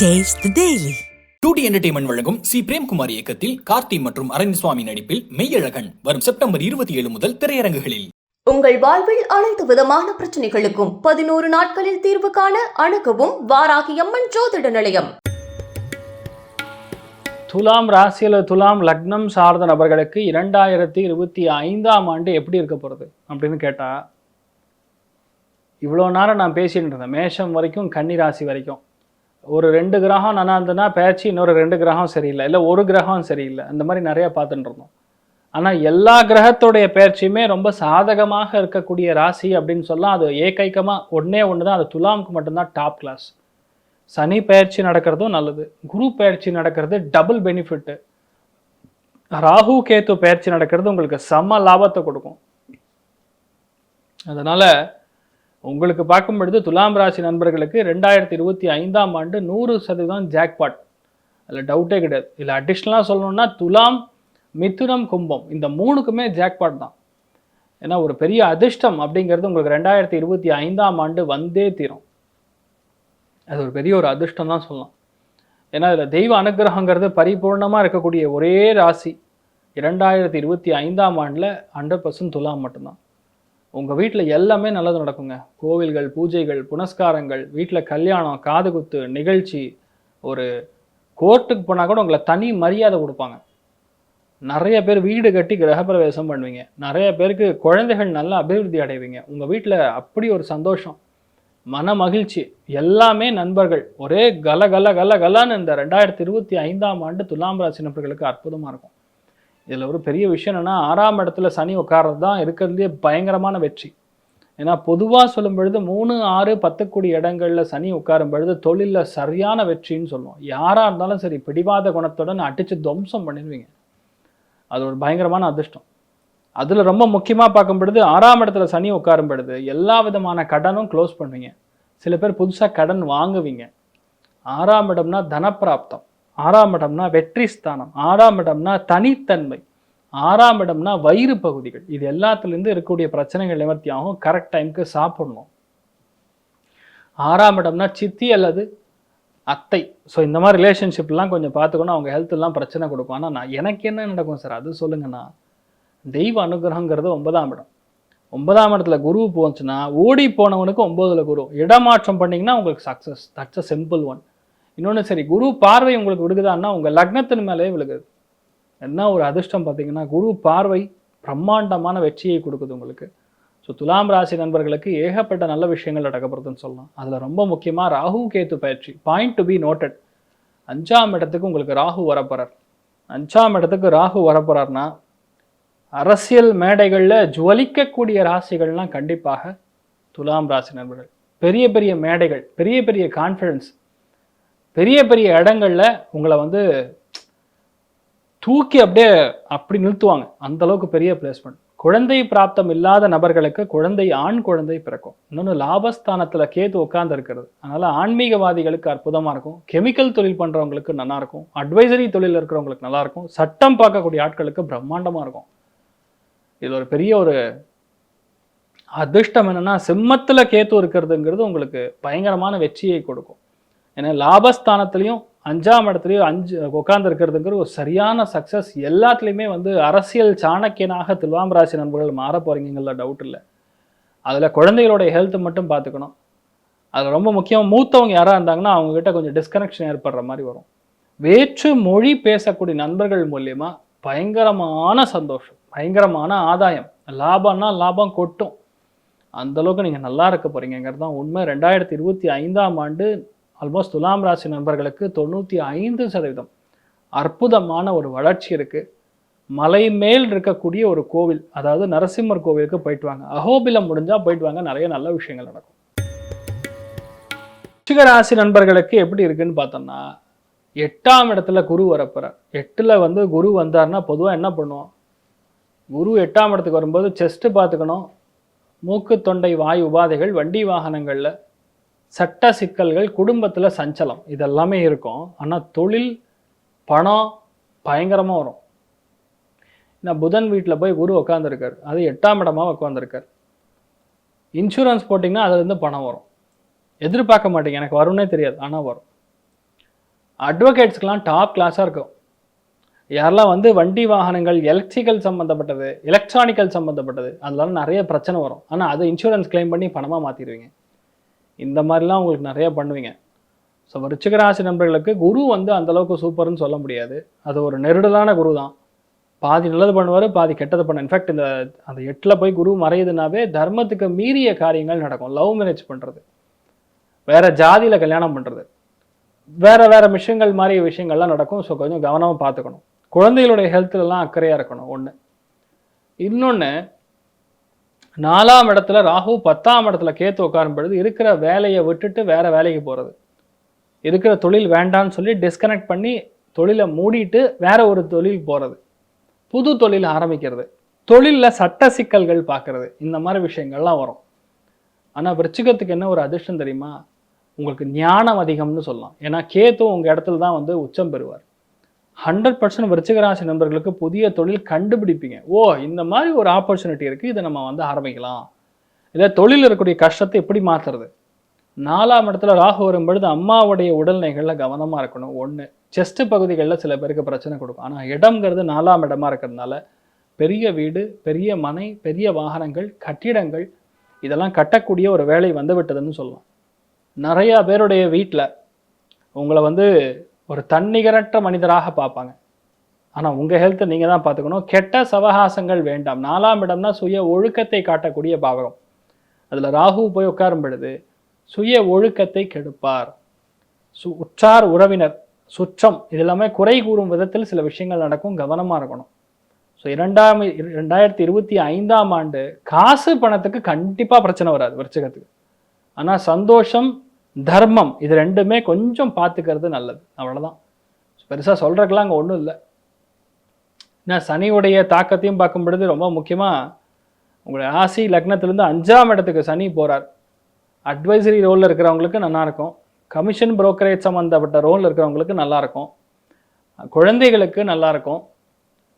The Daily. Two D entertainment வழங்கும் C. Premkumar இயக்கத்தில் கார்த்தி மற்றும் அரவிந்த்சுவாமி நடிப்பில் மெய்யழகன் வரும் செப்டம்பர் இருபத்தி ஏழு முதல் திரையரங்குகளில். உங்கள் வாழ்வில் அனைத்து விதமான பிரச்சனைகளுக்கும் பதினோரு நாட்களில் தீர்வு காண அணுகவும் வாராகி அம்மன் ஜோதிட நிலையம். துலாம் ராசியில் துலாம் லக்னம் சார்ந்த நபர்களுக்கு இரண்டாயிரத்தி இருபத்தி ஐந்தாம் ஆண்டு எப்படி இருக்க போகிறது அப்படின்னு கேட்டால் இவ்வளோ நேரம் நான் பேசிட்டு இருந்தேன். மேஷம் வரைக்கும் கன்னி ராசி வரைக்கும். ஒரு ரெண்டு கிரகம் நல்லா இருந்ததுன்னா பேச்சு இன்னொரு ரெண்டு கிரகம் சரியில்லை. இல்லை ஒரு கிரகம் சரியில்லை. அந்த மாதிரி நிறையா பார்த்துட்டு இருந்தோம். ஆனால் எல்லா கிரகத்துடைய பயிற்சியுமே ரொம்ப சாதகமாக இருக்கக்கூடிய ராசி அப்படின்னு சொல்லலாம் அது ஏகைக்கமாக ஒன்றே ஒன்று தான் அது துலாமுக்கு மட்டும்தான் டாப் கிளாஸ் சனி பயிற்சி நடக்கிறதும் நல்லது. குரு பயிற்சி நடக்கிறது டபுள் பெனிஃபிட்டு ராகு கேத்து பயிற்சி நடக்கிறது உங்களுக்கு செம்ம லாபத்தை கொடுக்கும். அதனால உங்களுக்கு பார்க்கும் பொழுது துலாம் ராசி நண்பர்களுக்கு ரெண்டாயிரத்தி இருபத்தி ஐந்தாம் ஆண்டு நூறு சதவீதம் ஜாக்பாட் அதில் டவுட்டே கிடையாது. இல்லை அடிஷ்னலாக சொல்லணும்னா துலாம் மிதுனம் கும்பம். இந்த மூணுக்குமே ஜாக்பாட் தான். ஏன்னா ஒரு பெரிய அதிர்ஷ்டம் அப்படிங்கிறது உங்களுக்கு ரெண்டாயிரத்தி இருபத்தி ஐந்தாம் ஆண்டு வந்தே தீரும். அது ஒரு பெரிய ஒரு அதிர்ஷ்டம் தான் சொல்லலாம். ஏன்னா இதில் தெய்வ அனுகிரகங்கிறது பரிபூர்ணமாக இருக்கக்கூடிய ஒரே ராசி. இரண்டாயிரத்தி இருபத்தி ஐந்தாம் ஆண்டில் ஹண்ட்ரட் பர்சன்ட் துலாம் மட்டும்தான். உங்கள் வீட்டில் எல்லாமே நல்லது நடக்குங்க. கோவில்கள் பூஜைகள் புனஸ்காரங்கள் வீட்டில் கல்யாணம் காதுகுத்து நிகழ்ச்சி ஒரு கோர்ட்டுக்கு போனால் கூட உங்களை தனி மரியாதை கொடுப்பாங்க. நிறைய பேர் வீடு கட்டி கிரகப்பிரவேசம் பண்ணுவீங்க. நிறைய பேருக்கு குழந்தைகள் நல்லா அபிவிருத்தி அடைவீங்க. உங்கள் வீட்டில் அப்படி ஒரு சந்தோஷம் மன மகிழ்ச்சி எல்லாமே நண்பர்கள். ஒரே கல கல கல கலன்னு இந்த ரெண்டாயிரத்தி இருபத்தி ஐந்தாம் ஆண்டு துலாம் ராசி நபர்களுக்கு அற்புதமாக இருக்கும். இதில் ஒரு பெரிய விஷயம் என்னென்னா ஆறாம் இடத்துல சனி உட்கார்றது தான் இருக்கிறதுலே பயங்கரமான வெற்றி. ஏன்னா பொதுவாக சொல்லும் பொழுது மூணு ஆறு பத்துக்குடி இடங்களில் சனி உட்காரும் பொழுது தொழிலில் சரியான வெற்றின்னு சொல்லுவோம். யாராக இருந்தாலும் சரி பிடிவாத குணத்துடன் அடித்து துவம்சம் பண்ணிடுவீங்க. அது ஒரு பயங்கரமான அதிர்ஷ்டம். அதில் ரொம்ப முக்கியமாக பார்க்கும் பொழுது ஆறாம் இடத்துல சனி உட்காரும் பொழுது எல்லா விதமான கடனும் க்ளோஸ் பண்ணுவீங்க. சில பேர் புதுசாக கடன் வாங்குவீங்க. ஆறாம் இடம்னா தனப்பிராப்தம். ஆறாம் இடம்னா வெற்றி ஸ்தானம் ஆறாம் இடம்னா தனித்தன்மை ஆறாம் இடம்னா வயிறு பகுதிகள். இது எல்லாத்துலேருந்து இருக்கக்கூடிய பிரச்சனைகள் நிவர்த்தி ஆகும். கரெக்ட் டைமுக்கு சாப்பிடணும். ஆறாம் இடம்னா சித்தி அல்லது அத்தை. ஸோ இந்த மாதிரி ரிலேஷன்ஷிப்லாம் கொஞ்சம் பார்த்துக்கணும். அவங்க ஹெல்த்லாம் பிரச்சனை கொடுக்கும். ஆனால் நான் எனக்கு என்ன நடக்கும் சார் அது சொல்லுங்கண்ணா தெய்வ அனுகிரகங்கிறது ஒன்பதாம் இடம். ஒன்பதாம் இடத்துல குரு போச்சுன்னா ஓடி போனவனுக்கு ஒன்பதுல குரு. இடமாற்றம் பண்ணிங்கன்னா உங்களுக்கு success that's a simple one இன்னொன்று சரி குரு பார்வை உங்களுக்கு விழுகுதான்னா உங்கள் லக்னத்தின் மேலேயே விழுகுது. என்ன ஒரு அதிர்ஷ்டம் பார்த்தீங்கன்னா குரு பார்வை பிரம்மாண்டமான வெற்றியை கொடுக்குது உங்களுக்கு. ஸோ துலாம் ராசி நண்பர்களுக்கு ஏகப்பட்ட நல்ல விஷயங்கள் நடக்கப்படுதுன்னு சொல்லலாம். அதில் ரொம்ப முக்கியமாக ராகு கேத்து பயிற்சி பாயிண்ட் டு பி நோட்டட் அஞ்சாம் இடத்துக்கு உங்களுக்கு ராகு வரப்போறார். அஞ்சாம் இடத்துக்கு ராகு வரப்போறார்னா அரசியல் மேடைகளில் ஜுவலிக்கக்கூடிய ராசிகள்லாம் கண்டிப்பாக துலாம் ராசி நண்பர்கள். பெரிய பெரிய மேடைகள் பெரிய பெரிய கான்ஃபிடன்ஸ் பெரிய பெரிய இடங்களில் உங்களை வந்து தூக்கி அப்படியே அப்படி நிறுத்துவாங்க. அந்த அளவுக்கு பெரிய பிளேஸ்மெண்ட் குழந்தை பிராப்தம் இல்லாத நபர்களுக்கு குழந்தை ஆண் குழந்தை பிறக்கும். இன்னொன்று லாபஸ்தானத்தில் கேது உட்கார்ந்து இருக்கிறது. அதனால ஆன்மீகவாதிகளுக்கு அற்புதமாக இருக்கும். கெமிக்கல் தொழில் பண்ணுறவங்களுக்கு நல்லாயிருக்கும் அட்வைசரி தொழில் இருக்கிறவங்களுக்கு நல்லாயிருக்கும் சட்டம் பார்க்கக்கூடிய ஆட்களுக்கு பிரம்மாண்டமாக இருக்கும். இது ஒரு பெரிய ஒரு அதிர்ஷ்டம் என்னென்னா சிம்மத்தில் கேத்து இருக்கிறதுங்கிறது உங்களுக்கு பயங்கரமான வெற்றியை கொடுக்கும். ஏன்னா லாபஸ்தானத்துலேயும் அஞ்சாம் இடத்துலையும் அஞ்சு உட்காந்துருக்கிறதுங்கிற ஒரு சரியான சக்ஸஸ் எல்லாத்துலேயுமே வந்து அரசியல் சாணக்கியனாக துலாம் ராசி நண்பர்கள் மாற போறீங்கல்ல டவுட் இல்லை அதில் குழந்தைகளுடைய ஹெல்த் மட்டும் பார்த்துக்கணும். அது ரொம்ப முக்கியம் மூத்தவங்க யாராக இருந்தாங்கன்னா அவங்ககிட்ட கொஞ்சம் டிஸ்கனெக்ஷன் ஏற்படுற மாதிரி வரும். வேற்று மொழி பேசக்கூடிய நண்பர்கள் மூலயமா பயங்கரமான சந்தோஷம் பயங்கரமான ஆதாயம். லாபம்னா லாபம் கொட்டும். அந்த அளவுக்கு நீங்கள் நல்லா இருக்க போகிறீங்கிறது தான் உண்மை. ரெண்டாயிரத்தி இருபத்தி ஐந்தாம் ஆண்டு ஆல்மோஸ்ட் துலாம் ராசி நண்பர்களுக்கு தொண்ணூற்றி ஐந்து சதவீதம். அற்புதமான ஒரு வளர்ச்சி இருக்குது மலை மேல் இருக்கக்கூடிய ஒரு கோவில் அதாவது நரசிம்மர் கோவிலுக்கு போயிட்டு வாங்க. அகோபிலம் முடிஞ்சால் போயிட்டு வாங்க. நிறைய நல்ல விஷயங்கள் நடக்கும். ராசி நண்பர்களுக்கு எப்படி இருக்குன்னு பார்த்தோம்னா எட்டாம் இடத்துல குரு வரப்போறார். எட்டில் வந்து குரு வந்தார்னா பொதுவாக என்ன பண்ணுவோம்? குரு எட்டாம் இடத்துக்கு வரும்போது செஸ்ட்டு பார்த்துக்கணும். மூக்கு தொண்டை வாய் உபாதைகள் வண்டி வாகனங்களில் சட்ட சிக்கல்கள் குடும்பத்தில் சஞ்சலம் இதெல்லாமே இருக்கும். ஆனால் தொழில் பணம் பயங்கரமாக வரும். நான் புதன் வீட்டில் போய் குரு உட்காந்துருக்கார் அது எட்டாம் இடமாக உட்காந்துருக்காரு இன்சூரன்ஸ் போட்டிங்கன்னா அதுலேருந்து பணம் வரும். எதிர்பார்க்க மாட்டேங்க. எனக்கு வரும்னே தெரியாது ஆனால் வரும். அட்வொகேட்ஸ்க்கெலாம் டாப் கிளாஸாக இருக்கும். யாரெல்லாம் வந்து வண்டி வாகனங்கள் எலக்ட்ரிக்கல் சம்மந்தப்பட்டது எலக்ட்ரானிக்கல் சம்மந்தப்பட்டது அதெல்லாம் நிறைய பிரச்சனை வரும். ஆனால் அதை இன்சூரன்ஸ் க்ளைம் பண்ணி பணமாக மாற்றிடுவீங்க இந்த மாதிரிலாம் உங்களுக்கு நிறைய பண்ணுவீங்க. ஸோ விருச்சிகராசி நண்பர்களுக்கு குரு வந்து அந்த அளவுக்கு சூப்பர்னு சொல்ல முடியாது. அது ஒரு நெருடலான குரு தான். பாதி நல்லது பண்ணுவார் பாதி கெட்டது பண்ண இன்ஃபேக்ட் இந்த அந்த எட்டில் போய் குரு மறையுதுனாவே தர்மத்துக்கு மீறிய காரியங்கள் நடக்கும். லவ் மேரேஜ் பண்ணுறது வேற ஜாதியில் கல்யாணம் பண்ணுறது வேற வேற விஷயங்கள் மாதிரி விஷயங்கள்லாம் நடக்கும். ஸோ கொஞ்சம் கவனமாக பார்த்துக்கணும். குழந்தைகளுடைய ஹெல்த்லலாம் அக்கறையாக இருக்கணும். ஒன்று இன்னொன்று நாலாம் இடத்துல ராகு பத்தாம் இடத்துல கேத்து உட்காரும் பொழுது இருக்கிற வேலையை விட்டுட்டு வேற வேலைக்கு போகிறது இருக்கிற தொழில் வேண்டான்னு சொல்லி டிஸ்கனெக்ட் பண்ணி தொழிலை மூடிட்டு வேற ஒரு தொழில் போகிறது புது தொழில் ஆரம்பிக்கிறது. தொழிலில் சட்ட சிக்கல்கள் பார்க்குறது. இந்த மாதிரி விஷயங்கள்லாம் வரும். ஆனால் விருச்சிகத்துக்கு என்ன ஒரு அதிர்ஷ்டம் தெரியுமா? உங்களுக்கு ஞானம் அதிகம்னு சொல்லலாம். ஏன்னா கேத்து உங்கள் இடத்துல தான் வந்து உச்சம் பெறுவார். ஹண்ட்ரட் பர்சன்ட் விருச்சிகராசி நண்பர்களுக்கு புதிய தொழில் கண்டுபிடிப்பீங்க. ஓ இந்த மாதிரி ஒரு ஆப்பர்ச்சுனிட்டி இருக்குது இதை நம்ம வந்து ஆரம்பிக்கலாம். இல்லை தொழில் இருக்கக்கூடிய கஷ்டத்தை எப்படி மாற்றுறது நாலாம் இடத்துல ராகு வரும் பொழுது அம்மாவுடைய உடல்நிலைகளில் கவனமாக இருக்கணும். ஒன்று செஸ்ட் பகுதிகளில் சில பேருக்கு பிரச்சனை கொடுக்கும். ஆனால் இடம்ங்கிறது நாலாம் இடமா இருக்கிறதுனால பெரிய வீடு பெரிய மனை பெரிய வாகனங்கள் கட்டிடங்கள் இதெல்லாம் கட்டக்கூடிய ஒரு வேலை வந்து விட்டதுன்னு சொல்லலாம். நிறையா பேருடைய வீட்டில் உங்களை வந்து ஒரு தன்னிகரற்ற மனிதராக பார்ப்பாங்க. ஆனால் உங்கள் ஹெல்த்தை நீங்கள் தான் பார்த்துக்கணும். கெட்ட சவகாசங்கள் வேண்டாம். நாலாம் இடம்னா சுய ஒழுக்கத்தை காட்டக்கூடிய பாவகம். அதில் ராகு போய் உட்காரும் பொழுது சுய ஒழுக்கத்தை கெடுப்பார். சு உற்றார் உறவினர் சுற்றம் இது எல்லாமே குறை கூறும் விதத்தில் சில விஷயங்கள் நடக்கும். கவனமாக இருக்கணும். ஸோ இரண்டாம் ரெண்டாயிரத்தி இருபத்தி ஐந்தாம் ஆண்டு காசு பணத்துக்கு கண்டிப்பாக பிரச்சனை வராது விருச்சகத்துக்கு. ஆனால் சந்தோஷம் தர்மம் இது ரெண்டுமே கொஞ்சம் பார்த்துக்கிறது நல்லது. அவ்வளோதான் பெருசாக சொல்கிறக்கெல்லாம் அங்கே ஒன்றும் இல்லை. ஏன்னா சனியுடைய தாக்கத்தையும் பார்க்கும் பொழுது ரொம்ப முக்கியமாக உங்களுடைய ஆசி லக்னத்திலேருந்து அஞ்சாம் இடத்துக்கு சனி போகிறார் அட்வைசரி ரோலில் இருக்கிறவங்களுக்கு நல்லாயிருக்கும் கமிஷன் புரோக்கரேஜ் சம்மந்தப்பட்ட ரோலில் இருக்கிறவங்களுக்கு நல்லாயிருக்கும் குழந்தைகளுக்கு நல்லாயிருக்கும்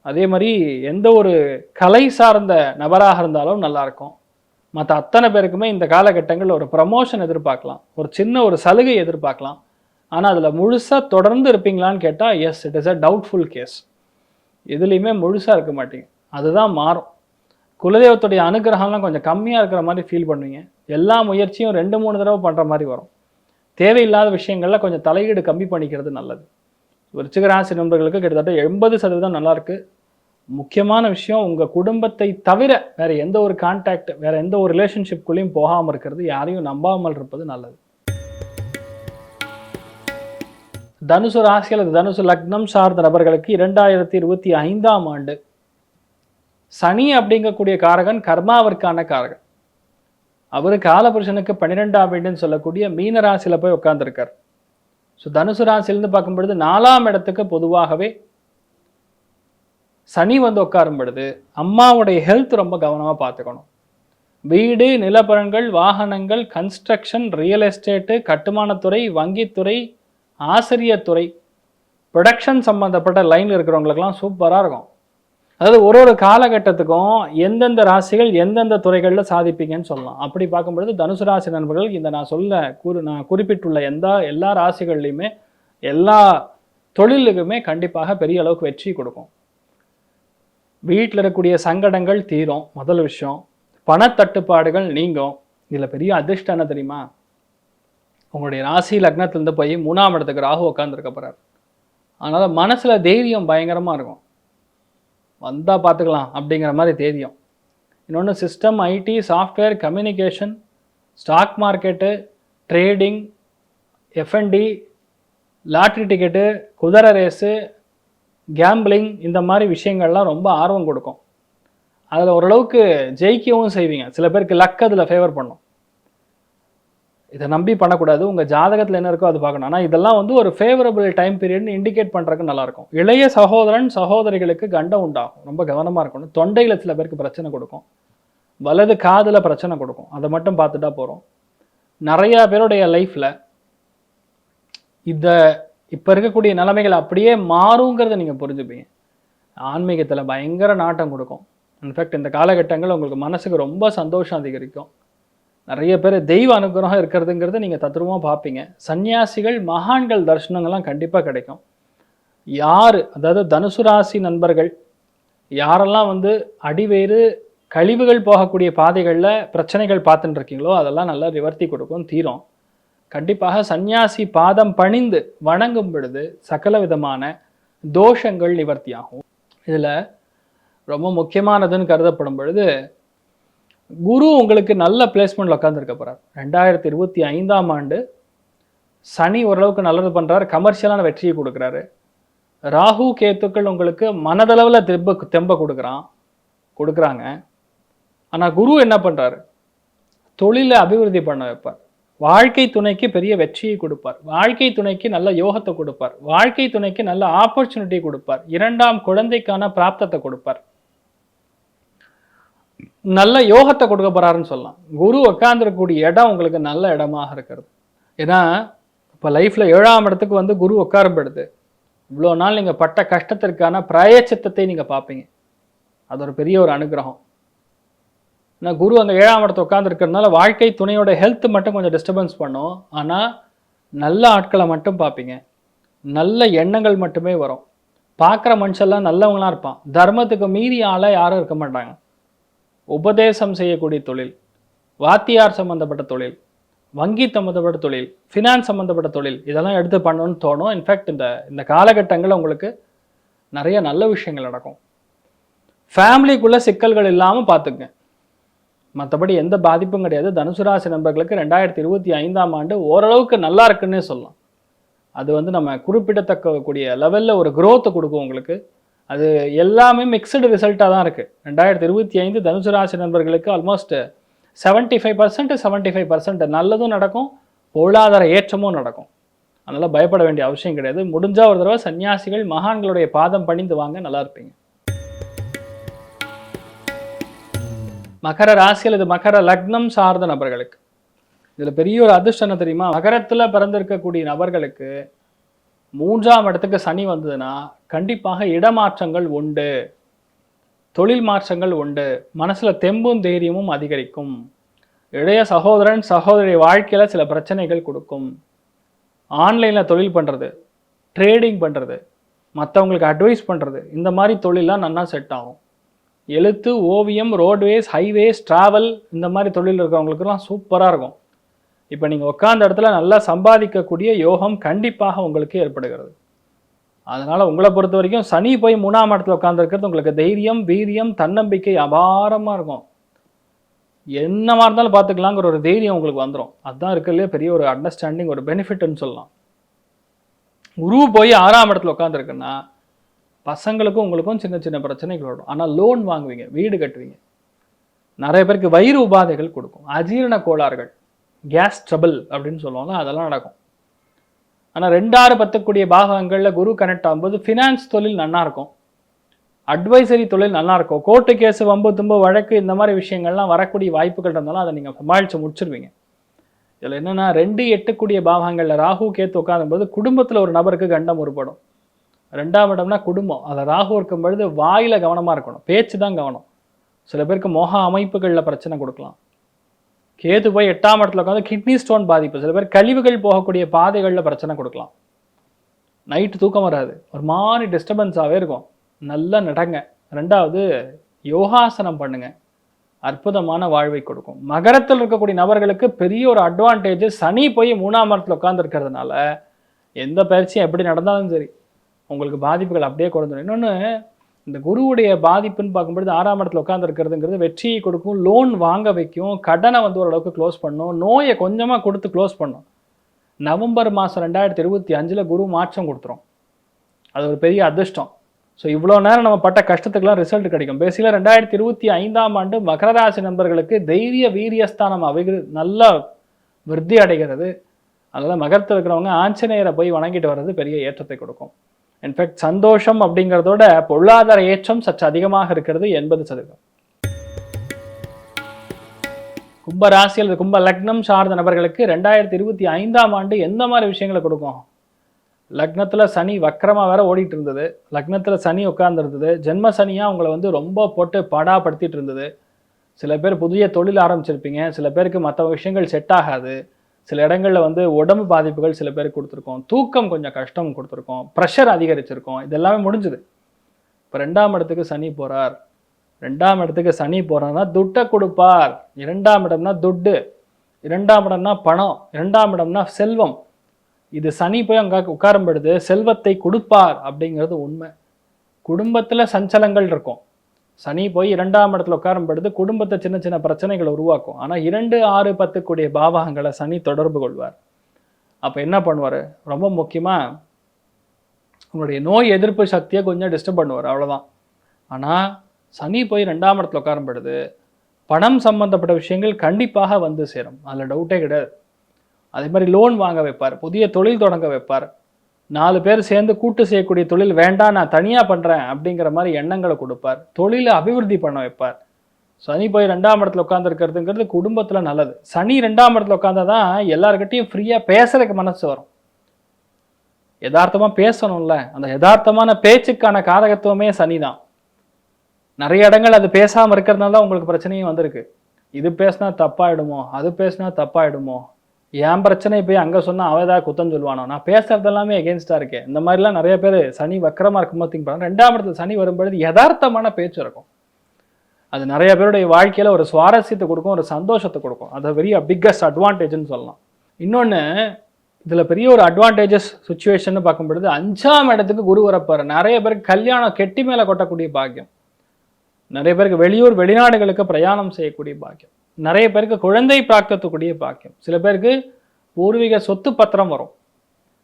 அதே மாதிரி எந்த ஒரு கலை சார்ந்த நபராக இருந்தாலும் நல்லாயிருக்கும் மற்ற அத்தனை பேருக்குமே இந்த காலகட்டங்களில் ஒரு ப்ரமோஷன் எதிர்பார்க்கலாம். ஒரு சின்ன ஒரு சலுகை எதிர்பார்க்கலாம். ஆனால் அதில் முழுசாக தொடர்ந்து இருப்பீங்களான்னு கேட்டால் yes it is a doubtful case எதுலேயுமே முழுசாக இருக்க மாட்டீங்க. அதுதான் மாறும். குலதெய்வத்துடைய அனுகிரகம்லாம் கொஞ்சம் கம்மியாக இருக்கிற மாதிரி ஃபீல் பண்ணுவீங்க. எல்லா முயற்சியும் ரெண்டு மூணு தடவை பண்ணுற மாதிரி வரும். தேவையில்லாத விஷயங்களில் கொஞ்சம் தலையீடு கம்மி பண்ணிக்கிறது நல்லது. விருச்சிக ராசி நண்பர்களுக்கு கிட்டத்தட்ட எண்பது சதவீதம் நல்லாயிருக்கு முக்கியமான விஷயம் உங்க குடும்பத்தை தவிர வேற எந்த ஒரு கான்டாக்ட் வேற எந்த ஒரு ரிலேஷன்ஷிப்குள்ளேயும் போகாமல் இருக்கிறது யாரையும் நம்பாமல் இருப்பது நல்லது. தனுசு ராசி அல்லது தனுசு லக்னம் சார்ந்த நபர்களுக்கு இரண்டாயிரத்தி இருபத்தி ஐந்தாம் ஆண்டு சனி அப்படிங்கக்கூடிய காரகன் கர்மாவிற்கான காரகன். அவர் காலபுருஷனுக்கு பன்னிரெண்டாம் வீடுன்னு சொல்லக்கூடிய மீன ராசியில் போய் உட்காந்துருக்கார் ஸோ தனுசு ராசிலேருந்து பார்க்கும்பொழுது நாலாம் இடத்துக்கு பொதுவாகவே சனி வந்து உட்காரும் பொழுது அம்மாவுடைய ஹெல்த் ரொம்ப கவனமாக பார்த்துக்கணும். வீடு நிலப்பரங்கள் வாகனங்கள் கன்ஸ்ட்ரக்ஷன் ரியல் எஸ்டேட்டு கட்டுமானத்துறை வங்கித்துறை ஆசிரியத்துறை ப்ரொடக்ஷன் சம்மந்தப்பட்ட லைனில் இருக்கிறவங்களுக்கெல்லாம் சூப்பராக இருக்கும். அதாவது ஒரு ஒரு காலகட்டத்துக்கும் எந்தெந்த ராசிகள் எந்தெந்த துறைகளில் சாதிப்பீங்கன்னு சொல்லலாம். அப்படி பார்க்கும்பொழுது தனுசு ராசி நண்பர்கள் இந்த நான் சொல்ல கூறு நான் குறிப்பிட்டுள்ள எந்த எல்லா ராசிகள்லையுமே எல்லா தொழிலுக்குமே கண்டிப்பாக பெரிய அளவுக்கு வெற்றி கொடுக்கும். வீட்டில் இருக்கக்கூடிய சங்கடங்கள் தீரும். முதல் விஷயம் பணத்தட்டுப்பாடுகள் நீங்கும். இதில் பெரிய அதிர்ஷ்டம் என்ன தெரியுமா? உங்களுடைய ராசி லக்னத்திலேருந்து போய் மூணாம் இடத்துக்கு ராகு உட்காந்துருக்க போகிறார் அதனால் மனசில் தைரியம் பயங்கரமாக இருக்கும். வந்தால் பார்த்துக்கலாம் அப்படிங்கிற மாதிரி தைரியம். இன்னொன்று system IT software communication stock market trading FNT lottery ticket குதிரை ரேஸு கேம்பிளிங் இந்த மாதிரி விஷயங்கள்லாம் ரொம்ப ஆர்வம் கொடுக்கும். அதில் ஓரளவுக்கு ஜெயிக்கவும் செய்வீங்க. சில பேருக்கு லக் அதில் ஃபேவர் பண்ணும். இதை நம்பி பண்ணக்கூடாது. உங்கள் ஜாதகத்தில் என்ன இருக்கோ அது பார்க்கணும். ஆனால் இதெல்லாம் வந்து ஒரு ஃபேவரபிள் டைம் பீரியட்னு இண்டிகேட் பண்ணுறதுக்கு நல்லாயிருக்கும் இளைய சகோதரன் சகோதரிகளுக்கு கண்டம் உண்டாகும். ரொம்ப கவனமாக இருக்கணும். தொண்டையில் சில பேருக்கு பிரச்சனை கொடுக்கும். வலது காதில் பிரச்சனை கொடுக்கும். அதை மட்டும் பார்த்துட்டா போகிறோம் நிறையா பேருடைய லைஃப்பில் இதை இப்போ இருக்கக்கூடிய நிலைமைகள் அப்படியே மாறுங்கிறத நீங்கள் புரிஞ்சுப்பீங்க. ஆன்மீகத்தில் பயங்கர நாட்டம் கொடுக்கும். இன்ஃபேக்ட் இந்த காலகட்டங்கள் உங்களுக்கு மனசுக்கு ரொம்ப சந்தோஷம் அதிகரிக்கும். நிறைய பேர் தெய்வ அனுகிரகம் இருக்கிறதுங்கிறத நீங்கள் தத்ரூபமாக பார்ப்பீங்க. சன்னியாசிகள் மகான்கள் தரிசனங்கள்லாம் கண்டிப்பாக கிடைக்கும். யார் அதாவது தனுசு ராசி நண்பர்கள் யாரெல்லாம் வந்து அடிவேறு கழிவுகள் போகக்கூடிய பாதைகளில் பிரச்சனைகள் பார்த்துட்டு இருக்கீங்களோ அதெல்லாம் நல்லா நிவர்த்தி கொடுக்கும் தீரும். கண்டிப்பாக சந்நியாசி பாதம் பணிந்து வணங்கும் பொழுது சகல விதமான தோஷங்கள் நிவர்த்தியாகும். இதில் ரொம்ப முக்கியமானதுன்னு கருதப்படும் பொழுது குரு உங்களுக்கு நல்ல பிளேஸ்மெண்ட்டில் உட்காந்துருக்க போகிறார் ரெண்டாயிரத்தி இருபத்தி ஐந்தாம் ஆண்டு சனி ஓரளவுக்கு நல்லது பண்ணுறாரு கமர்ஷியலான வெற்றியை கொடுக்குறாரு. ராகு கேத்துக்கள் உங்களுக்கு மனதளவில் தெம்ப தெம்ப கொடுக்குறான் கொடுக்குறாங்க. ஆனால் குரு என்ன பண்ணுறாரு தொழிலை அபிவிருத்தி பண்ண வைப்பார். வாழ்க்கை துணைக்கு பெரிய வெற்றியை கொடுப்பார். வாழ்க்கை துணைக்கு நல்ல யோகத்தை கொடுப்பார். வாழ்க்கை துணைக்கு நல்ல ஆப்பர்ச்சுனிட்டி கொடுப்பார். இரண்டாம் குழந்தைக்கான பிராப்தத்தை கொடுப்பார். நல்ல யோகத்தை கொடுக்க போறாருன்னு சொல்லலாம். குரு உட்காந்துருக்கக்கூடிய இடம் உங்களுக்கு நல்ல இடமாக இருக்கிறது. ஏன்னா இப்போ லைஃப்ல ஏழாம் இடத்துக்கு வந்து குரு உட்காரப்படுது இவ்வளோ நாள் நீங்கள் பட்ட கஷ்டத்திற்கான பிராயச்சித்தத்தை நீங்கள் பார்ப்பீங்க. அது ஒரு பெரிய ஒரு அனுகிரகம். நான் குரு அந்த ஏழாம் இடத்துல உட்காந்துருக்கிறதுனால வாழ்க்கை துணையோட ஹெல்த் மட்டும் கொஞ்சம் டிஸ்டர்பன்ஸ் பண்ணும். ஆனால் நல்ல ஆட்களை மட்டும் பார்ப்பீங்க. நல்ல எண்ணங்கள் மட்டுமே வரும். பார்க்குற மனுஷெல்லாம் நல்லவங்களா இருப்பான். தர்மத்துக்கு மீறி ஆளாக யாரும் இருக்க மாட்டாங்க. உபதேசம் செய்யக்கூடிய தொழில் வாத்தியார் சம்மந்தப்பட்ட தொழில் வங்கி சம்மந்தப்பட்ட தொழில் ஃபினான்ஸ் சம்மந்தப்பட்ட தொழில் இதெல்லாம் எடுத்து பண்ணணும்னு தோணும். இன்ஃபேக்ட் இந்த இந்த காலகட்டங்களில் உங்களுக்கு நிறைய நல்ல விஷயங்கள் நடக்கும். ஃபேமிலிக்குள்ளே சிக்கல்கள் இல்லாமல் பார்த்துக்குங்க. மற்றபடி எந்த பாதிப்பும் கிடையாது. தனுசு ராசி நண்பர்களுக்கு ரெண்டாயிரத்தி இருபத்தி ஐந்தாம் ஆண்டு ஓரளவுக்கு நல்லா இருக்குன்னே சொல்லலாம். அது வந்து நம்ம குறிப்பிடத்தக்க கூடிய லெவலில் ஒரு குரோத்தை கொடுக்கும் உங்களுக்கு. அது எல்லாமே மிக்சடு ரிசல்ட்டாக தான் இருக்குது ரெண்டாயிரத்தி இருபத்தி ஐந்து தனுசு ராசி நண்பர்களுக்கு almost seventy five percent seventy five percent நல்லதும் நடக்கும். பொருளாதார ஏற்றமும் நடக்கும். அதனால் பயப்பட வேண்டிய அவசியம் கிடையாது. முடிஞ்சால் ஒரு தடவை சன்னியாசிகள் மகான்களுடைய பாதம் பணிந்து வாங்க நல்லா இருப்பீங்க. மகர ராசி அல்லது மகர லக்னம் சார்ந்த நபர்களுக்கு. இதில் பெரிய ஒரு அதிர்ஷ்டம் தெரியுமா? மகரத்தில் பிறந்திருக்கக்கூடிய நபர்களுக்கு மூன்றாம் இடத்துக்கு சனி வந்ததுன்னா கண்டிப்பாக இடமாற்றங்கள் உண்டு. தொழில் மாற்றங்கள் உண்டு. மனசில் தெம்பும் தைரியமும் அதிகரிக்கும். இளைய சகோதரன் சகோதரி வாழ்க்கையில் சில பிரச்சனைகள் கொடுக்கும். ஆன்லைனில் தொழில் பண்ணுறது ட்ரேடிங் பண்ணுறது மற்றவங்களுக்கு அட்வைஸ் பண்ணுறது இந்த மாதிரி தொழிலெலாம் நல்லா செட் ஆகும். எழுத்து ஓவியம் ரோட்வேஸ் ஹைவேஸ் ட்ராவல் இந்த மாதிரி தொழில் இருக்கிறவங்களுக்குலாம் சூப்பராக இருக்கும். இப்போ நீங்கள் உட்காந்த இடத்துல நல்லா சம்பாதிக்கக்கூடிய யோகம் கண்டிப்பாக உங்களுக்கு ஏற்படுகிறது. அதனால் உங்களை பொறுத்த வரைக்கும் சனி போய் மூணாம் இடத்துல உட்காந்துருக்கிறது உங்களுக்கு தைரியம் வீரியம் தன்னம்பிக்கை அபாரமாக இருக்கும். என்னமா இருந்தாலும் பார்த்துக்கலாங்கிற ஒரு தைரியம் உங்களுக்கு வந்துடும் அதுதான் இருக்கிறதுலே பெரிய ஒரு அண்டர்ஸ்டாண்டிங் ஒரு பெனிஃபிட்னு சொல்லலாம். குரு போய் ஆறாம் இடத்துல உட்காந்துருக்குன்னா பசங்களுக்கும் உங்களுக்கும் சின்ன சின்ன பிரச்சனைகள் வரும். ஆனால் லோன் வாங்குவீங்க வீடு கட்டுவீங்க. நிறைய பேருக்கு வயிறு உபாதைகள் கொடுக்கும். அஜீரண கோளாறுகள் கேஸ் ட்ரபிள் அப்படின்னு சொல்லுவாங்க அதெல்லாம் நடக்கும். ஆனால் ரெண்டாறு பத்தக்கூடிய பாகங்களில் குரு கனெக்ட் ஆகும்போது ஃபினான்ஸ் தொழில் நல்லா இருக்கும். அட்வைசரி தொழில் நல்லா இருக்கும். கோர்ட்டு கேஸ் வம்பு தும்பு வழக்கு இந்த மாதிரி விஷயங்கள்லாம் வரக்கூடிய வாய்ப்புகள் இருந்தாலும் அதை நீங்கள் சமாளித்து முடிச்சிருவீங்க. இதில் என்னென்னா ரெண்டு எட்டுக்கூடிய பாகங்களில் ராகு கேத்து உட்காரும்போது குடும்பத்தில் ஒரு நபருக்கு கண்டம் உருப்படும். ரெண்டாம் இடம்னா குடும்பம். அதில் ராகு இருக்கும் பொழுது வாயில் கவனமாக இருக்கணும். பேச்சு தான் கவனம். சில பேருக்கு மோக அமைப்புகளில் பிரச்சனை கொடுக்கலாம். கேது போய் எட்டாம் இடத்துல உட்காந்து கிட்னி ஸ்டோன் பாதிப்பு. சில பேர் கழிவுகள் போகக்கூடிய பாதைகளில் பிரச்சனை கொடுக்கலாம். நைட்டு தூக்கம் வராது. ஒரு மாதிரி டிஸ்டர்பன்ஸாகவே இருக்கும். நல்லா நடங்க. ரெண்டாவது யோகாசனம் பண்ணுங்க. அற்புதமான வாழ்வை கொடுக்கும். மகரத்தில் இருக்கக்கூடிய நபர்களுக்கு பெரிய ஒரு அட்வான்டேஜ் சனி போய் மூணாம் இடத்துல உட்காந்துருக்கிறதுனால எந்த பயிற்சியும் எப்படி நடந்தாலும் சரி. உங்களுக்கு பாதிப்புகள் அப்படியே குறைஞ்சிடும் இன்னொன்று இந்த குருவுடைய பாதிப்புன்னு பார்க்கும்பொழுது ஆறாம் இடத்துல உட்காந்துருக்கிறதுங்கிறது வெற்றியை கொடுக்கும் லோன் வாங்க வைக்கும் கடனை வந்து ஓரளவுக்கு க்ளோஸ் பண்ணும் நோயை கொஞ்சமாக கொடுத்து க்ளோஸ் பண்ணும். நவம்பர் மாதம் ரெண்டாயிரத்தி இருபத்தி அஞ்சில் குரு மாற்றம் கொடுத்துரும். அது ஒரு பெரிய அதிர்ஷ்டம். ஸோ இவ்வளோ நேரம் நம்ம பட்ட கஷ்டத்துக்கெல்லாம் ரிசல்ட் கிடைக்கும். பேசிக்கலாக ரெண்டாயிரத்தி இருபத்தி ஐந்தாம் ஆண்டு மகர ராசி நண்பர்களுக்கு தைரிய வீரியஸ்தானம் அவைகள் நல்லா விருத்தி அடைகிறது. அதனால் மகரத்தில் இருக்கிறவங்க ஆஞ்சநேயரை போய் வணங்கிட்டு வர்றது பெரிய ஏற்றத்தை கொடுக்கும். இன்ஃபேக்ட் சந்தோஷம் அப்படிங்கிறதோட பொருளாதார ஏற்றம் சற்று அதிகமாக இருக்கிறது எண்பது சதவீதம். கும்ப ராசி அல்லது கும்ப லக்னம் சார்ந்த நபர்களுக்கு ரெண்டாயிரத்தி இருபத்தி ஐந்தாம் ஆண்டு எந்த மாதிரி விஷயங்களை கொடுக்கும்? லக்னத்தில் சனி வக்கரமாக வேற ஓடிட்டு இருந்தது. லக்னத்தில் சனி உட்காந்துருந்தது ஜென்ம சனியாக உங்களை வந்து ரொம்ப போட்டு படாப்படுத்திட்டு இருந்தது. சில பேர் புதிய தொழில் ஆரம்பிச்சிருப்பீங்க. சில பேருக்கு மற்ற விஷயங்கள் செட் ஆகாது. சில இடங்களில் வந்து உடம்பு பாதிப்புகள் சில பேருக்கு கொடுத்துருக்கோம். தூக்கம் கொஞ்சம் கஷ்டம் கொடுத்துருக்கோம். ப்ரெஷர் அதிகரிச்சிருக்கோம். இது எல்லாமே முடிஞ்சுது. இப்போ ரெண்டாம் இடத்துக்கு சனி போகிறார் ரெண்டாம் இடத்துக்கு சனி போகிறாருன்னா துட்டை கொடுப்பார். இரண்டாம் இடம்னா துட்டு. இரண்டாம் இடம்னா பணம். இரண்டாம் இடம்னா செல்வம். இது சனி போய் அங்கே உட்காரம்படுது செல்வத்தை கொடுப்பார் அப்படிங்கிறது உண்மை. குடும்பத்தில் சஞ்சலங்கள் இருக்கும். சனி போய் இரண்டாம் இடத்துல உட்காரம்படுது குடும்பத்தை சின்ன சின்ன பிரச்சனைகளை உருவாக்கும். ஆனா இரண்டு ஆறு பத்து கூடிய பாவகங்களை சனி தொடர்பு கொள்வார். அப்ப என்ன பண்ணுவாரு? ரொம்ப முக்கியமா உங்களுடைய நோய் எதிர்ப்பு சக்தியை கொஞ்சம் டிஸ்டர்ப் பண்ணுவார். அவ்வளவுதான். ஆனா சனி போய் ரெண்டாம் இடத்துல உட்காரம்படுது பணம் சம்பந்தப்பட்ட விஷயங்கள் கண்டிப்பாக வந்து சேரும். அதில் டவுட்டே கிடையாது. அதே மாதிரி லோன் வாங்க வைப்பார். புதிய தொழில் தொடங்க வைப்பார். நாலு பேர் சேர்ந்து கூட்டு செய்யக்கூடிய தொழில் வேண்டாம் நான் தனியாக பண்ணுறேன் அப்படிங்கிற மாதிரி எண்ணங்களை கொடுப்பார். தொழிலை அபிவிருத்தி பண்ண வைப்பார். சனி போய் ரெண்டாம் இடத்துல உட்காந்துருக்கிறதுங்கிறது குடும்பத்தில் நல்லது. சனி ரெண்டாம் இடத்துல உட்காந்தா தான் எல்லாருக்கிட்டையும் ஃப்ரீயாக பேசுறதுக்கு மனசு வரும். யதார்த்தமாக பேசணும்ல. அந்த யதார்த்தமான பேச்சுக்கான காரகத்துவமே சனி தான் நிறைய இடங்கள் அது பேசாமல் இருக்கிறதுனால தான் உங்களுக்கு பிரச்சனையும் வந்திருக்கு. இது பேசினா தப்பாயிடுமோ அது பேசினா தப்பாயிடுமோ என் பிரச்சனை போய் அங்கே சொன்னால் அவன் ஏதாவது குத்தம் சொல்லுவானோ? நான் பேசுறது எல்லாமே எகேன்ஸ்டாக இருக்கேன் இந்த மாதிரிலாம் நிறைய பேர் சனி வக்கரமாக இருக்கும்போது திங்க் பண்ணுறாங்க ரெண்டாம் இடத்துல சனி வரும்பொழுது யதார்த்தமான பேச்சு இருக்கும். அது நிறைய பேருடைய வாழ்க்கையில் ஒரு சுவாரஸ்யத்தை கொடுக்கும் ஒரு சந்தோஷத்தை கொடுக்கும். அதை வெரி பிக்கஸ்ட் அட்வான்டேஜ்னு சொல்லலாம். இன்னொன்று இதில் பெரிய ஒரு அட்வான்டேஜஸ் சுச்சுவேஷன் பார்க்கும்பொழுது அஞ்சாம் இடத்துக்கு குரு வரப்பார் நிறைய பேருக்கு கல்யாணம் கெட்டி மேலே கொட்டக்கூடிய பாக்கியம். நிறைய பேருக்கு வெளியூர் வெளிநாடுகளுக்கு பிரயாணம் செய்யக்கூடிய பாக்கியம். நிறைய பேருக்கு குழந்தை பிராப்தத்துக்கூடிய பாக்கியம். சில பேருக்கு பூர்வீக சொத்து பத்திரம் வரும்.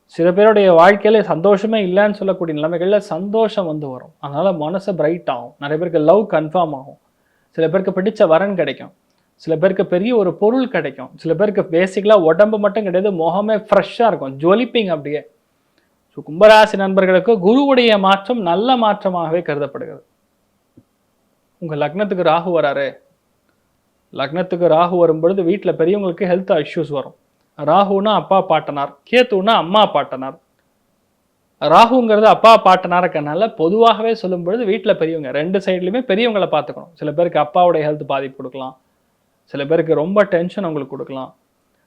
சில பேருடைய வாழ்க்கையில சந்தோஷமே இல்லைன்னு சொல்லக்கூடிய நிலைமைகளில் சந்தோஷம் வந்து வரும். அதனால மனசு பிரைட் ஆகும். நிறைய பேருக்கு லவ் கன்ஃபார்ம் ஆகும். சில பேருக்கு பிடிச்ச வரன் கிடைக்கும். சில பேருக்கு பெரிய ஒரு பொருள் கிடைக்கும். சில பேருக்கு பேசிக்கலாக உடம்பு மட்டும் கிடையாது முகமே ஃப்ரெஷ்ஷாக இருக்கும். ஜொலிப்பிங் அப்படியே. ஸோ கும்பராசி நண்பர்களுக்கு குருவுடைய மாற்றம் நல்ல மாற்றமாகவே கருதப்படுகிறது. உங்க லக்னத்துக்கு ராகு வராரு. லக்னத்துக்கு ராகு வரும்பொழுது வீட்டில் பெரியவங்களுக்கு ஹெல்த் இஷ்யூஸ் வரும். ராகுனா அப்பா பாட்டனார். கேத்துனா அம்மா பாட்டனார். ராகுங்கிறது அப்பா பாட்டனாக இருக்கனால பொதுவாகவே சொல்லும் பொழுது வீட்டில் பெரியவங்க ரெண்டு சைட்லையுமே பெரியவங்களை பார்த்துக்கணும். சில பேருக்கு அப்பாவுடைய ஹெல்த் பாதிப்பு கொடுக்கலாம். சில பேருக்கு ரொம்ப டென்ஷன் உங்களுக்கு கொடுக்கலாம்.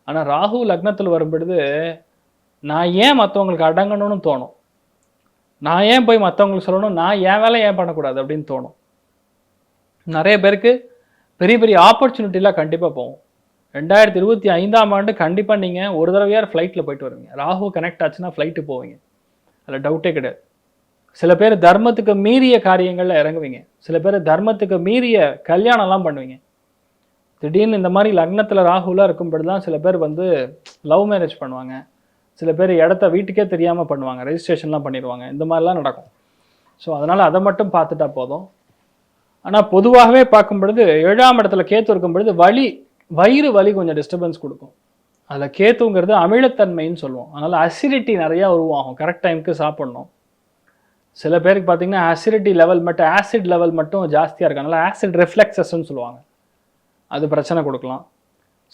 ஆனால் ராகு லக்னத்தில் வரும்பொழுது நான் ஏன் மற்றவங்களுக்கு அடங்கணும்னு தோணும்? நான் ஏன் போய் மற்றவங்களுக்கு சொல்லணும்? நான் என் வேலை ஏன் பண்ணக்கூடாது அப்படின்னு தோணும். நிறைய பேருக்கு பெரிய பெரிய ஆப்பர்ச்சுனிட்டிலாம் கண்டிப்பாக போகும். ரெண்டாயிரத்தி இருபத்தி ஐந்தாம் ஆண்டு கண்டிப்பாக நீங்கள் ஒரு தடவையார் ஃப்ளைட்டில் போயிட்டு வருவீங்க. ராகு கனெக்ட் ஆச்சுன்னா ஃப்ளைட்டு போவீங்க. அதில் டவுட்டே கிடையாது. சில பேர் தர்மத்துக்கு மீறிய காரியங்களில் இறங்குவீங்க. சில பேர் தர்மத்துக்கு மீறிய கல்யாணம்லாம் பண்ணுவீங்க. திடீர்னு இந்த மாதிரி லக்னத்தில் ராகுலாம் இருக்கும்படி தான் சில பேர் வந்து லவ் மேரேஜ் பண்ணுவாங்க. சில பேர் இடத்த வீட்டுக்கே தெரியாமல் பண்ணுவாங்க. ரெஜிஸ்ட்ரேஷன்லாம் பண்ணிடுவாங்க. இந்த மாதிரிலாம் நடக்கும். ஸோ அதனால் அதை மட்டும் பார்த்துட்டா போதும். ஆனால் பொதுவாகவே பார்க்கும் பொழுது ஏழாம் இடத்துல கேத்து இருக்கும் பொழுது வலி வயிறு வலி கொஞ்சம் டிஸ்டர்பன்ஸ் கொடுக்கும். அதில் கேத்துங்கிறது அமிலத்தன்மைன்னு சொல்லுவோம். அதனால் அசிடிட்டி நிறையா உருவாகும். கரெக்ட் டைமுக்கு சாப்பிட்ணும். சில பேருக்கு பார்த்தீங்கன்னா அசிடிட்டி லெவல் மட்டும் ஆசிட் லெவல் மட்டும் ஜாஸ்தியாக இருக்கும் அதனால் ஆசிட் ரிஃப்ளெக்ஸஸ்ன்னு சொல்லுவாங்க. அது பிரச்சனை கொடுக்கலாம்.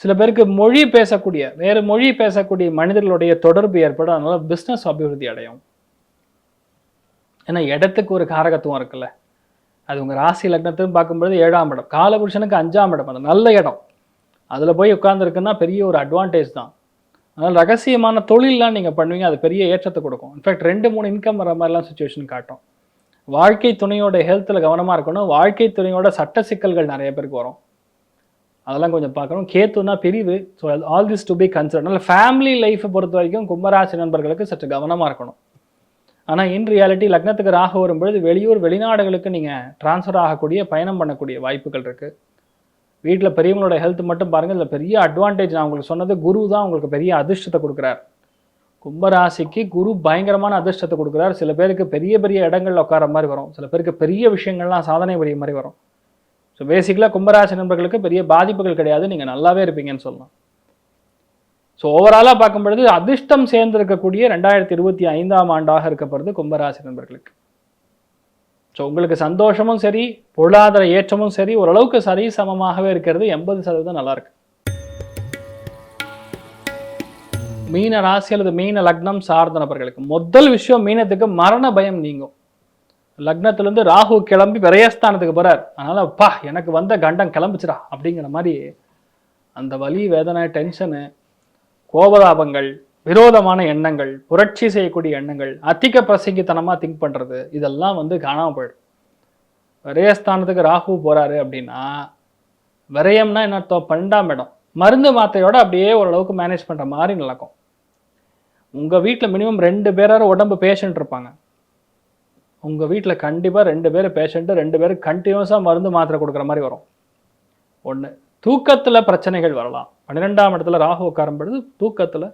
சில பேருக்கு மொழி பேசக்கூடிய வேறு மொழி பேசக்கூடிய மனிதர்களுடைய தொடர்பு ஏற்படும். அதனால் பிஸ்னஸ் அபிவிருத்தி அடையும். ஏன்னா இடத்துக்கு ஒரு காரகத்துவம் இருக்குல்ல. அது உங்கள் ராசி லக்னத்தையும் பார்க்கும்பொழுது ஏழாம் இடம். காலபுருஷனுக்கு அஞ்சாம் இடம். அது நல்ல இடம். அதில் போய் உட்காந்துருக்குன்னா பெரிய ஒரு அட்வான்டேஜ் தான். அதனால் ரகசியமான தொழிலெலாம் நீங்கள் பண்ணுவீங்க. அது பெரிய ஏற்றத்தை கொடுக்கும். இன்ஃபேக்ட் ரெண்டு மூணு இன்கம் வர மாதிரிலாம் சுச்சுவேஷன் காட்டும். வாழ்க்கை துணையோட ஹெல்த்தில் கவனமாக இருக்கணும். வாழ்க்கை துணையோட சட்ட சிக்கல்கள் நிறைய பேருக்கு வரும். அதெல்லாம் கொஞ்சம் பார்க்கணும். கேத்துனா பிரிவு. So all this to be consider அதனால் ஃபேமிலி லைஃப்பை பொறுத்த வரைக்கும் கும்பராசி நண்பர்களுக்கு சற்று கவனமாக இருக்கணும். ஆனால் இன் ரியாலிட்டி லக்னத்துக்கு ராகு வரும்பொழுது வெளியூர் வெளிநாடுகளுக்கு நீங்கள் ட்ரான்ஸ்ஃபர் ஆகக்கூடிய பயணம் பண்ணக்கூடிய வாய்ப்புகள் இருக்குது வீட்டில் பெரியவங்களோட ஹெல்த் மட்டும் பாருங்கள் இதில் பெரிய அட்வான்டேஜ் நான் உங்களுக்கு சொன்னது குரு தான் உங்களுக்கு பெரிய அதிர்ஷ்டத்தை கொடுக்குறார். கும்பராசிக்கு குரு பயங்கரமான அதிர்ஷ்டத்தை கொடுக்குறார். சில பேருக்கு பெரிய பெரிய இடங்களில் உட்கார மாதிரி வரும். சில பேருக்கு பெரிய விஷயங்கள்லாம் சாதனை புரிய மாதிரி வரும். ஸோ பேசிக்கலாக கும்பராசி நண்பர்களுக்கு பெரிய பாதிப்புகள் கிடையாது. நீங்கள் நல்லாவே இருப்பீங்கன்னு சொல்லலாம். ஸோ ஓவராலாக பார்க்கும் பொழுது அதிர்ஷ்டம் சேர்ந்திருக்கக்கூடிய ரெண்டாயிரத்தி இருபத்தி ஐந்தாம் ஆண்டாக இருக்கப்படுறது கும்பராசி நண்பர்களுக்கு. ஸோ உங்களுக்கு சந்தோஷமும் சரி பொருளாதார ஏற்றமும் சரி ஓரளவுக்கு சரி சமமாகவே இருக்கிறது. எண்பது சதவீதம் நல்லா இருக்கு. மீன ராசி அல்லது மீன லக்னம் சார்ந்த நபர்களுக்கு முதல் விஷயம் மீனத்துக்கு மரண பயம் நீங்கும். லக்னத்திலேருந்து ராகு கிளம்பி விரயஸ்தானத்துக்கு போறார். அதனால அப்பா எனக்கு வந்த கண்டம் கிளம்பிச்சிடா அப்படிங்கிற மாதிரி அந்த வலி வேதனை டென்ஷனு கோபதாபங்கள் விரோதமான எண்ணங்கள் புரட்சி செய்யக்கூடிய எண்ணங்கள் அதிக பிரசங்கித்தனமாக திங்க் பண்ணுறது இதெல்லாம் வந்து காணாமல் போயிடும். விரயஸ்தானத்துக்கு ராகு போகிறாரு அப்படின்னா விரயம்னா என்ன அர்த்தம்? பன்னெண்டாம் இடம் மருந்து மாத்திரையோட அப்படியே ஓரளவுக்கு மேனேஜ் பண்ணுற மாதிரி நடக்கும். உங்கள் வீட்டில் மினிமம் ரெண்டு பேராவது உடம்பு பேஷண்ட் இருப்பாங்க. உங்கள் வீட்டில் கண்டிப்பாக ரெண்டு பேர் பேஷண்ட்டு ரெண்டு பேரும் கண்டினியூஸாக மருந்து மாத்திரை கொடுக்குற மாதிரி வரும். ஒன்று தூக்கத்தில் பிரச்சனைகள் வரலாம். பன்னிரெண்டாம் இடத்துல ராகு உட்காரும் பொழுது தூக்கத்தில்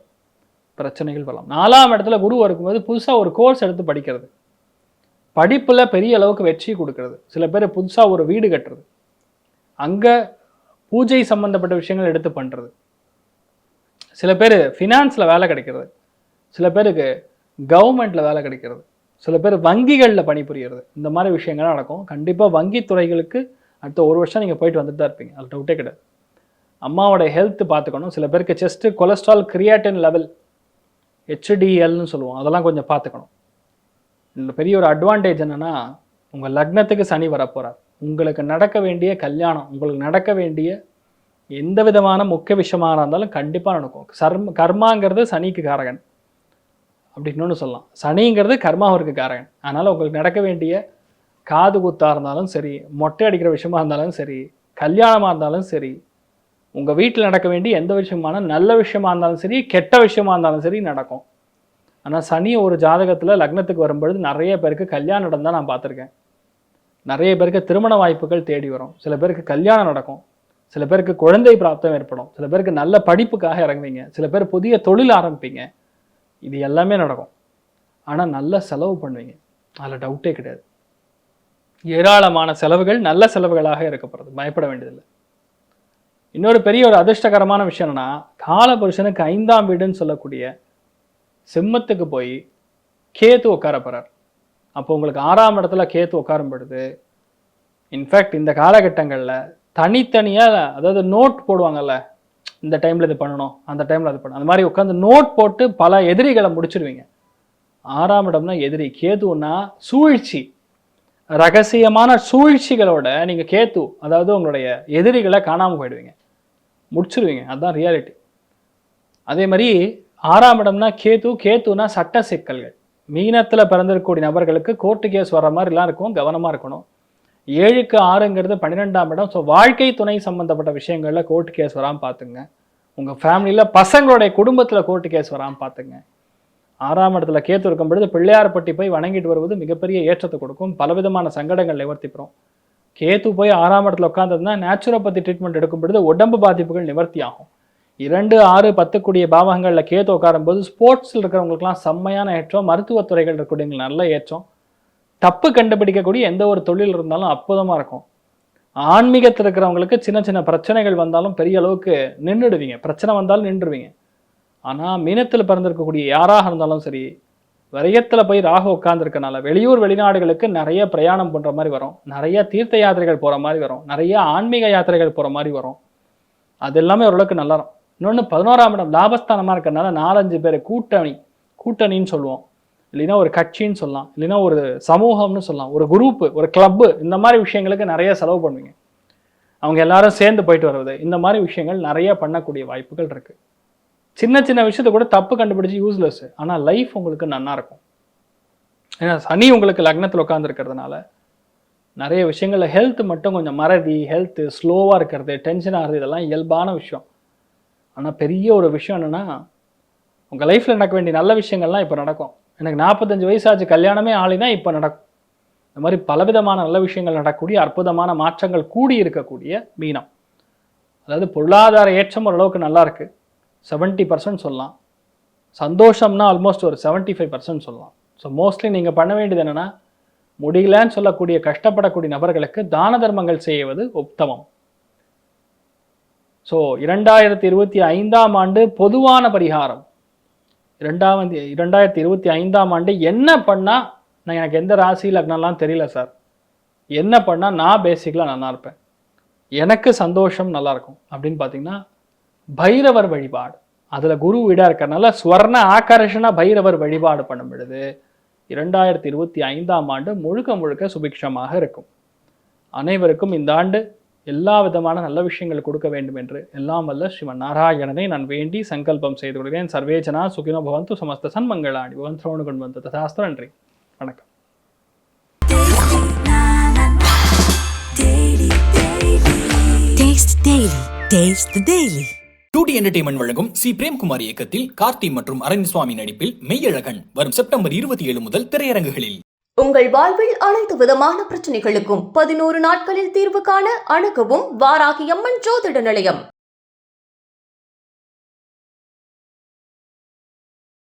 பிரச்சனைகள் வரலாம். நாலாம் இடத்துல குரு இருக்கும்போது புதுசாக ஒரு கோர்ஸ் எடுத்து படிக்கிறது. படிப்பில் பெரிய அளவுக்கு வெற்றி கொடுக்கறது. சில பேர் புதுசாக ஒரு வீடு கட்டுறது. அங்கே பூஜை சம்பந்தப்பட்ட விஷயங்கள் எடுத்து பண்ணுறது சில பேர் ஃபினான்ஸில் வேலை கிடைக்கிறது. சில பேருக்கு கவர்மெண்ட்டில் வேலை கிடைக்கிறது. சில பேர் வங்கிகளில் பணிபுரியறது. இந்த மாதிரி விஷயங்கள் நடக்கும். கண்டிப்பாக வங்கி துறைகளுக்கு அடுத்த ஒரு வருஷம் நீங்கள் போயிட்டு வந்துட்டு தான் இருப்பீங்க. அதில் டவுட்டே கிடையாது. அம்மாவோட ஹெல்த் பார்த்துக்கணும். சில பேருக்கு செஸ்ட்டு கொலஸ்ட்ரால் கிரியாட்டின் லெவல் ஹெச்டிஎல்னு சொல்லுவோம். அதெல்லாம் கொஞ்சம் பார்த்துக்கணும். இந்த பெரிய ஒரு அட்வான்டேஜ் என்னென்னா உங்கள் லக்னத்துக்கு சனி வரப்போகிறார் உங்களுக்கு நடக்க வேண்டிய கல்யாணம் உங்களுக்கு நடக்க வேண்டிய எந்த விதமான முக்கிய விஷயமாக இருந்தாலும் கண்டிப்பாக நடக்கும். சர்ம கர்மாங்கிறது சனிக்கு காரகன். அப்படின்னு சொல்லலாம். சனிங்கிறது கர்மாவிற்கு காரகன். அதனால் உங்களுக்கு நடக்க வேண்டிய காது குத்தாக இருந்தாலும் சரி மொட்டை அடிக்கிற விஷயமா இருந்தாலும் சரி கல்யாணமாக இருந்தாலும் சரி உங்கள் வீட்டில் நடக்க வேண்டிய எந்த விஷயமான நல்ல விஷயமா இருந்தாலும் சரி கெட்ட விஷயமா இருந்தாலும் சரி நடக்கும். ஆனால் சனி ஒரு ஜாதகத்தில் லக்னத்துக்கு வரும்பொழுது நிறைய பேருக்கு கல்யாணம் நடந்தால் நான் பார்த்துருக்கேன். நிறைய பேருக்கு திருமண வாய்ப்புகள் தேடி வரும். சில பேருக்கு கல்யாணம் நடக்கும். சில பேருக்கு குழந்தை பிராப்தம் ஏற்படும். சில பேருக்கு நல்ல படிப்புக்காக இறங்குவீங்க. சில பேர் புதிய தொழில் ஆரம்பிப்பீங்க. இது எல்லாமே நடக்கும். ஆனால் நல்லா செலவு பண்ணுவீங்க. அதில் டவுட்டே கிடையாது. ஏராளமான செலவுகள் நல்ல செலவுகளாக இருக்கப்படுறது பயப்பட வேண்டியதில்லை. இன்னொரு பெரிய ஒரு அதிர்ஷ்டகரமான விஷயம் என்னன்னா காலபுருஷனுக்கு ஐந்தாம் வீடுன்னு சொல்லக்கூடிய சிம்மத்துக்கு போய் கேத்து உட்கார போகிறார் அப்போ உங்களுக்கு ஆறாம் இடத்துல கேத்து உட்காரும் பொழுது இன்ஃபேக்ட் இந்த காலகட்டங்களில் தனித்தனியாக அதாவது நோட் போடுவாங்கல்ல இந்த டைமில் இது பண்ணணும் அந்த டைமில் அது பண்ணணும் அந்த மாதிரி உட்காந்து நோட் போட்டு பல எதிரிகளை முடிச்சிடுவீங்க ஆறாம் இடம்னா எதிரி கேதுன்னா சூழ்ச்சி. ரகசியமான சூழ்ச்சிகளோட நீங்கள் கேத்து அதாவது உங்களுடைய எதிரிகளை காணாமல் போயிடுவீங்க. முடிச்சிருவீங்க. அதுதான் ரியாலிட்டி அதே மாதிரி ஆறாம் இடம்னா கேத்து கேத்துனா சட்ட சிக்கல்கள். மீனத்தில் பிறந்திருக்கக்கூடிய நபர்களுக்கு கோர்ட்டு கேஸ் வர மாதிரிலாம் இருக்கும் கவனமாக இருக்கணும். ஏழுக்கு ஆறுங்கிறது பன்னிரெண்டாம் இடம். ஸோ வாழ்க்கை துணை சம்மந்தப்பட்ட விஷயங்களில் கோர்ட்டு கேஸ் வராமல் பார்த்துங்க உங்கள் ஃபேமிலியில் பசங்களுடைய குடும்பத்தில் கோர்ட்டு கேஸ் வராமல் பார்த்துங்க ஆறாம் இடத்துல கேத்து இருக்கும் பொழுது பிள்ளையார்பட்டி போய் வணங்கிட்டு வருவது மிகப்பெரிய ஏற்றத்தை கொடுக்கும். பலவிதமான சங்கடங்கள் நிவர்த்திப்படும் கேத்து போய் ஆறாம் இடத்துல உட்காந்ததுன்னா நேச்சுரோபதி ட்ரீட்மெண்ட் எடுக்கும் பொழுது உடம்பு பாதிப்புகள் நிவர்த்தி ஆகும் இரண்டு ஆறு பத்துக்குடிய பாவகங்களில் கேத்து உட்காரும்போது ஸ்போர்ட்ஸில் இருக்கிறவங்களுக்குலாம் செம்மையான ஏற்றம். மருத்துவத்துறைகள் இருக்கக்கூடியவங்களுக்கு நல்ல ஏற்றம். தப்பு கண்டுபிடிக்கக்கூடிய எந்த ஒரு தொழில் இருந்தாலும் அற்புதமாக இருக்கும். ஆன்மீகத்தில் இருக்கிறவங்களுக்கு சின்ன சின்ன பிரச்சனைகள் வந்தாலும் பெரிய அளவுக்கு நின்றுடுவீங்க. பிரச்சனை வந்தாலும் நின்றுடுவீங்க. ஆனால் மீனத்தில் பிறந்திருக்கக்கூடிய யாராக இருந்தாலும் சரி விரயத்தில் போய் ராகு உட்காந்துருக்கனால வெளியூர் வெளிநாடுகளுக்கு நிறைய பிரயாணம் பண்ணுற மாதிரி வரும். நிறைய தீர்த்த யாத்திரைகள் போகிற மாதிரி வரும். நிறைய ஆன்மீக யாத்திரைகள் போகிற மாதிரி வரும். அது எல்லாமே ஓரளவுக்கு நல்லா இருக்கும். இன்னொன்று பதினோராம் இடம் லாபஸ்தானமாக இருக்கிறனால நாலஞ்சு பேர் கூட்டணி கூட்டணின்னு சொல்லுவோம். இல்லைன்னா ஒரு கட்சின்னு சொல்லலாம். இல்லைன்னா ஒரு சமூகம்னு சொல்லலாம். ஒரு குரூப்பு ஒரு கிளப்பு இந்த மாதிரி விஷயங்களுக்கு நிறைய செலவு பண்ணுவீங்க. அவங்க எல்லாரும் சேர்ந்து போயிட்டு வர்றது இந்த மாதிரி விஷயங்கள் நிறைய பண்ணக்கூடிய வாய்ப்புகள் இருக்குது சின்ன சின்ன விஷயத்த கூட தப்பு கண்டுபிடிச்சி யூஸ்லெஸ் ஆனால் லைஃப் உங்களுக்கு நன்னா இருக்கும். ஏன்னா சனி உங்களுக்கு லக்னத்தில் உட்காந்துருக்கிறதுனால நிறைய விஷயங்களில் ஹெல்த் மட்டும் கொஞ்சம் மறதி ஹெல்த்து ஸ்லோவாக இருக்கிறது டென்ஷன் ஆகிறது இதெல்லாம் இயல்பான விஷயம். ஆனால் பெரிய ஒரு விஷயம் என்னென்னா உங்கள் லைஃப்பில் நடக்க வேண்டிய நல்ல விஷயங்கள்லாம் இப்போ நடக்கும். எனக்கு நாற்பத்தஞ்சு வயசாச்சு கல்யாணமே ஆளினா இப்போ நடக்கும். இந்த மாதிரி பலவிதமான நல்ல விஷயங்கள் நடக்கக்கூடிய அற்புதமான மாற்றங்கள் கூடி இருக்கக்கூடிய மீனம். அதாவது பொருளாதார ஏற்றம் ஓரளவுக்கு நல்லாயிருக்கு செவன்ட்டி பர்சன்ட் சொல்லலாம். சந்தோஷம்னா ஆல்மோஸ்ட் ஒரு செவன்ட்டி ஃபைவ் பர்சன்ட் சொல்லலாம். ஸோ மோஸ்ட்லி நீங்கள் பண்ண வேண்டியது என்னென்னா முடியலன்னு சொல்லக்கூடிய கஷ்டப்படக்கூடிய நபர்களுக்கு தான தர்மங்கள் செய்வது உத்தமம். ஸோ இரண்டாயிரத்தி இருபத்தி ஐந்தாம் ஆண்டு பொதுவான பரிகாரம். இரண்டாவது இரண்டாயிரத்தி இருபத்தி ஐந்தாம் ஆண்டு என்ன பண்ணால் நான் எனக்கு எந்த ராசி லக்னம்லாம் தெரியல சார். என்ன பண்ணால் நான் பேசிக்கலாக நல்லா இருப்பேன். எனக்கு சந்தோஷம் நல்லாயிருக்கும் அப்படின்னு பார்த்தீங்கன்னா பைரவர் வழிபாடு. அதில் குரு வீடாக இருக்கறனால ஸ்வர்ண ஆகர்ஷண பைரவர் வழிபாடு பண்ணும் பொழுது இரண்டாயிரத்தி இருபத்தி ஐந்தாம் ஆண்டு முழுக்க முழுக்க சுபிக்ஷமாக இருக்கும். அனைவருக்கும் இந்த ஆண்டு எல்லா விதமான நல்ல விஷயங்கள் கொடுக்க வேண்டும் என்று எல்லாம் வல்ல ஸ்ரீமன் நாராயணனை நான் வேண்டி சங்கல்பம் செய்து கொள்கிறேன். சர்வேஜனா சுகினோ பவந்து சமஸ்த சன்மங்களாணி பவன் திரோணு கொண்டு வந்த ததாஸ்து நன்றி. வணக்கம். Taste Daily. Taste the Daily. Two D entertainment வழங்கும் சி. பிரேம்குமார் இயக்கத்தில் கார்த்தி மற்றும் அரண்சுவாமி நடிப்பில் மெய்யழகன் வரும் செப்டம்பர் இருபத்தி ஏழு முதல் திரையரங்குகளில். உங்கள் வாழ்வில் அனைத்து விதமான பிரச்சனைகளுக்கும் பதினோரு நாட்களில் தீர்வு காண அணுகவும் வாராகி அம்மன் ஜோதிட நிலையம்.